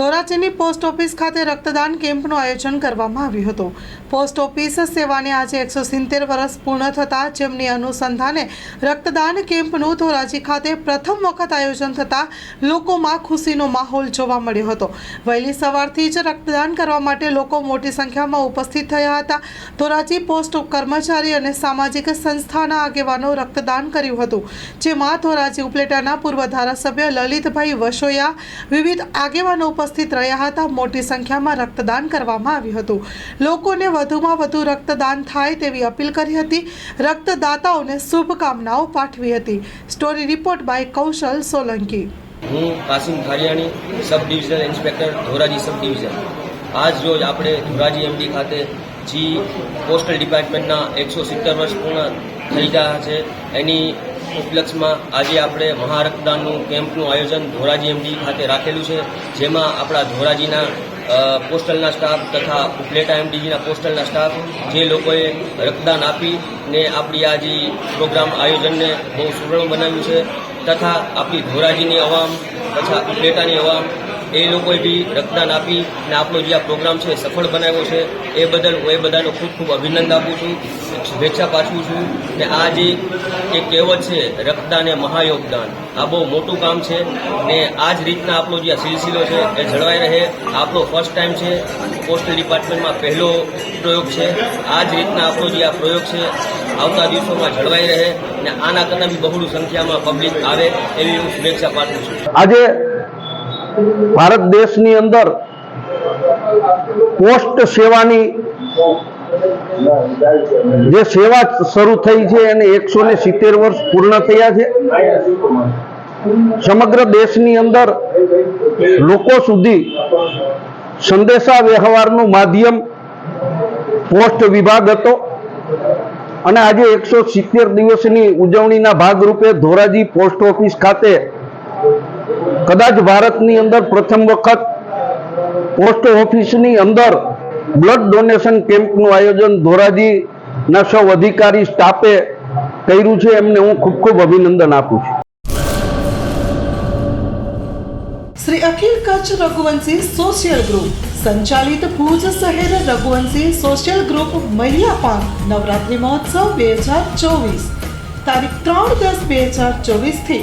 ધોરાજીની post office ખાતે રક્તદાન કેમ્પનું આયોજન કરવામાં આવ્યું હતું. પોસ્ટ ઓફિસ સેવાને આજે એકસો સિત્તેર વર્ષ પૂર્ણ થતાં જેમની અનુસંધાને રક્તદાન કેમ્પનું ધોરાજી ખાતે પ્રથમ વખત આયોજન થતાં લોકોમાં ખુશીનો માહોલ જોવા મળ્યો હતો. વહેલી સવારથી જ રક્તદાન કરવા માટે લોકો મોટી સંખ્યામાં ઉપસ્થિત થયા હતા. ધોરાજી પોસ્ટ કર્મચારી અને સામાજિક સંસ્થાના આગેવાનો રક્તદાન કર્યું હતું, જેમાં ધોરાજી ઉપલેટાના પૂર્વ ધારાસભ્ય લલિતભાઈ વસોયા, વિવિધ આગેવાનો ઉપસ્થિત રહ્યા હતા. મોટી સંખ્યામાં રક્તદાન કરવામાં આવ્યું હતું. લોકોને વધુમાં વધુ રક્તદાન થાય તેવી અપીલ કરી હતી. રક્તદાતાઓને શુભકામનાઓ પાઠવી હતી. Story report by Kaushal Solanki. હું Kasim Khariyani sub divisional inspector, Dhoraji sub division. આજ રોજ આપણે ધોરાજી એમડી ખાતે જી પોસ્ટલ ડિપાર્ટમેન્ટના એકસો સિત્તેર વર્ષ પૂર્ણ થઈ ગયા છે. એની ઉપલક્ષમાં આજે આપણે મહારક્તદાનનું કેમ્પનું આયોજન ધોરાજી એમડી ખાતે રાખેલું છે, જેમાં આપણા ધોરાજીના પોસ્ટલના સ્ટાફ તથા ઉપલેટા એમડીજીના પોસ્ટલના સ્ટાફ જે લોકોએ રક્તદાન આપી ને આપણી આ જે પ્રોગ્રામ આયોજનને બહુ સુવર્ણ બનાવ્યું છે, તથા આપણી ધોરાજીની અવામ તથા ઉપલેટાની અવામ એ લોકોએ બી રક્તદાન આપી અને આપણો જે આ પ્રોગ્રામ છે સફળ બનાવ્યો છે. એ બદલ હું એ બધાનો ખૂબ ખૂબ અભિનંદન આપું છું. શુભેચ્છા પાઠવું છું અને આ જે એક કહેવત છે, રક્તદાન એ મહાયોગદાન. આ બહુ મોટું કામ છે ને આ જ રીતના આપણો જે આ સિલસિલો છે એ જળવાઈ રહે. આપણો ફર્સ્ટ ટાઈમ છે પોસ્ટલ ડિપાર્ટમેન્ટમાં પહેલો પ્રયોગ છે. આ જ રીતના આપણો જે આ પ્રયોગ છે, આવતા દિવસોમાં જળવાઈ રહે ને આના કરતાં બી બહોળું સંખ્યામાં પબ્લિક આવે એવી હું શુભેચ્છા પાઠવું છું. આજે ભારત દેશની અંદર પોસ્ટ સેવાની જે સેવા શરૂ થઈ છે એને એકસો ને સિત્તેર વર્ષ પૂર્ણ થયા છે. સમગ્ર દેશની અંદર લોકો સુધી સંદેશા વ્યવહારનું માધ્યમ પોસ્ટ વિભાગ હતો અને આજે એકસો સિત્તેર દિવસની ઉજવણીના ભાગરૂપે ધોરાજી પોસ્ટ ઓફિસ ખાતે કદાચ ભારતની અંદર પ્રથમ વખત પોસ્ટ ઓફિસની અંદર બ્લડ ડોનેશન કેમ્પનું આયોજન ધોરાજીના સૌ અધિકારી સ્ટાફે કર્યું છે, એમને હું ખૂબ ખૂબ અભિનંદન આપું છું. શ્રી અખિલ કચ્છ રઘુવંશી સોશિયલ ગ્રુપ સંચાલિત ભુજ શહેર રઘુવંશી સોશિયલ ગ્રુપ મહિલા નવરાત્રિ મહોત્સવ બે હજાર ચોવીસ. તારીખ ત્રણ દસ બે હજાર ચોવીસથી